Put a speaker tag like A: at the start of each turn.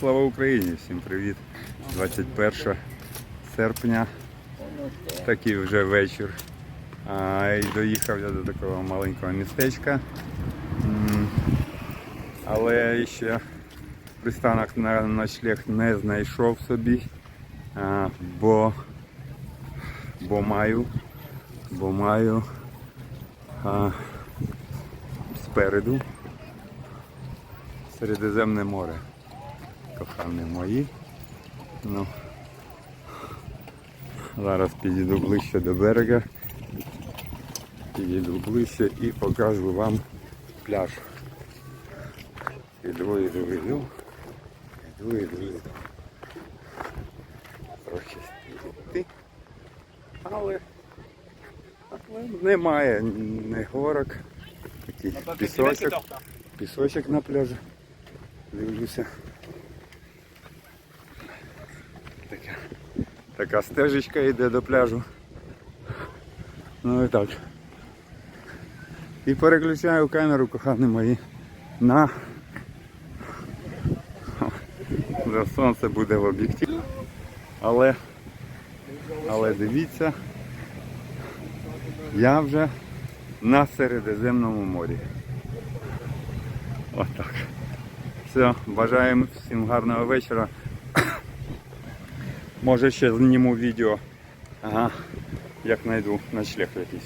A: Слава Україні! Всім привіт! 21 серпня, такий вже вечір. А, і доїхав я до такого маленького містечка. Але ще пристанок на ночлег не знайшов собі, а, бо, бо маю, бо маю а, спереду Середземне море. Кохані мої. Ну, зараз підійду ближче до берега. Підійду ближче і покажу вам пляж. Іду, іду, іду. Іду, іду, іду. Трохи йти. Але, але немає ні горок. Такий пісочок. Пісочок на пляжі. Дивлюся. Така, така стежечка йде до пляжу. Ну і так. І переключаю камеру, кохані мої, на Вже сонце буде в об'єктиві. Але, але дивіться, я вже на Середземному морі. Отак. Все, бажаємо всім гарного вечора. Може ще зніму відео, ага, як знайду ночлег якийсь.